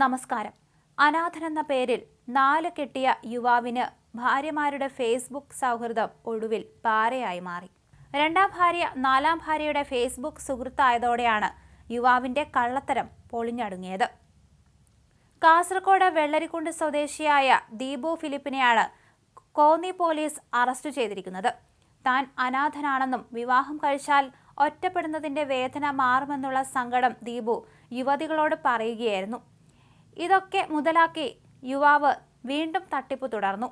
നമസ്കാരം. അനാഥൻ എന്ന പേരിൽ നാല് കെട്ടിയ യുവാവിന് ഭാര്യമാരുടെ ഫേസ്ബുക്ക് സൗഹൃദം ഒടുവിൽ പാരയായി മാറി. രണ്ടാം ഭാര്യ നാലാം ഭാര്യയുടെ ഫേസ്ബുക്ക് സുഹൃത്തായതോടെയാണ് യുവാവിന്റെ കള്ളത്തരം പൊളിഞ്ഞടുങ്ങിയത്. കാസർഗോഡ് വെള്ളരിക്കുണ്ട് സ്വദേശിയായ ദീപു ഫിലിപ്പിനെയാണ് കോന്നി പോലീസ് അറസ്റ്റ് ചെയ്തിരിക്കുന്നത്. താൻ അനാഥനാണെന്നും വിവാഹം കഴിച്ചാൽ ഒറ്റപ്പെടുന്നതിന്റെ വേദന മാറുമെന്നുള്ള സങ്കടം ദീപു യുവതികളോട് പറയുകയായിരുന്നു. ഇതൊക്കെ മുതലാക്കി യുവാവ് വീണ്ടും തട്ടിപ്പ് തുടർന്നു.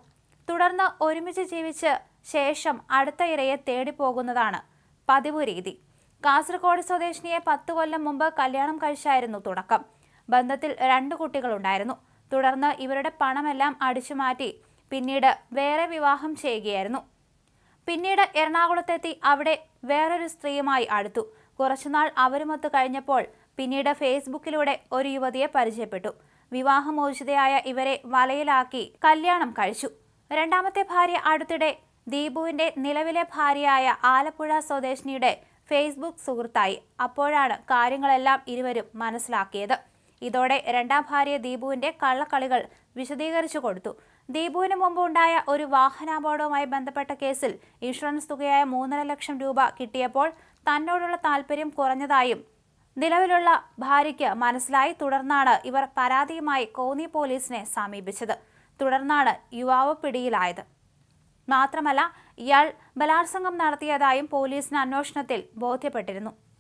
തുടർന്ന് ഒരുമിച്ച് ജീവിച്ച് ശേഷം അടുത്ത ഇരയെ തേടിപ്പോകുന്നതാണ് പതിവ് രീതി. കാസർഗോഡ് സ്വദേശിനിയെ പത്ത് കൊല്ലം മുമ്പ് കല്യാണം കഴിച്ചായിരുന്നു തുടക്കം. ബന്ധത്തിൽ രണ്ട് കുട്ടികളുണ്ടായിരുന്നു. തുടർന്ന് ഇവരുടെ പണമെല്ലാം അടിച്ചുമാറ്റി പിന്നീട് വേറെ വിവാഹം ചെയ്യുകയായിരുന്നു. പിന്നീട് എറണാകുളത്തെത്തി അവിടെ വേറൊരു സ്ത്രീയുമായി അടുത്തു. കുറച്ചുനാൾ അവരുമൊത്ത് കഴിഞ്ഞപ്പോൾ പിന്നീട് ഫേസ്ബുക്കിലൂടെ ഒരു യുവതിയെ പരിചയപ്പെട്ടു. വിവാഹമോചിതയായ ഇവരെ വലയിലാക്കി കല്യാണം കഴിച്ചു. രണ്ടാമത്തെ ഭാര്യ അടുത്തിടെ ദീപുവിന്റെ നിലവിലെ ഭാര്യയായ ആലപ്പുഴ സ്വദേശിനിയുടെ ഫേസ്ബുക്ക് സുഹൃത്തായി. അപ്പോഴാണ് കാര്യങ്ങളെല്ലാം ഇരുവരും മനസ്സിലാക്കിയത്. ഇതോടെ രണ്ടാം ഭാര്യ ദീപുവിന്റെ കള്ളക്കളികൾ വിശദീകരിച്ചു കൊടുത്തു. ദീപുവിന് മുമ്പ് ഉണ്ടായ ഒരു വാഹനാപകടവുമായി ബന്ധപ്പെട്ട കേസിൽ ഇൻഷുറൻസ് തുകയായ മൂന്നര ലക്ഷം രൂപ കിട്ടിയപ്പോൾ തന്നോടുള്ള താല്പര്യം കുറഞ്ഞതായും നിലവിലുള്ള ഭാര്യയ്ക്ക് മനസ്സിലായി. തുടർന്നാണ് ഇവർ പരാതിയുമായി കോന്നി പോലീസിനെ സമീപിച്ചത്. തുടർന്നാണ് യുവാവ് പിടിയിലായത്. മാത്രമല്ല ഇയാൾ ബലാത്സംഗം നടത്തിയതായും പോലീസിന് അന്വേഷണത്തിൽ ബോധ്യപ്പെട്ടിരുന്നു.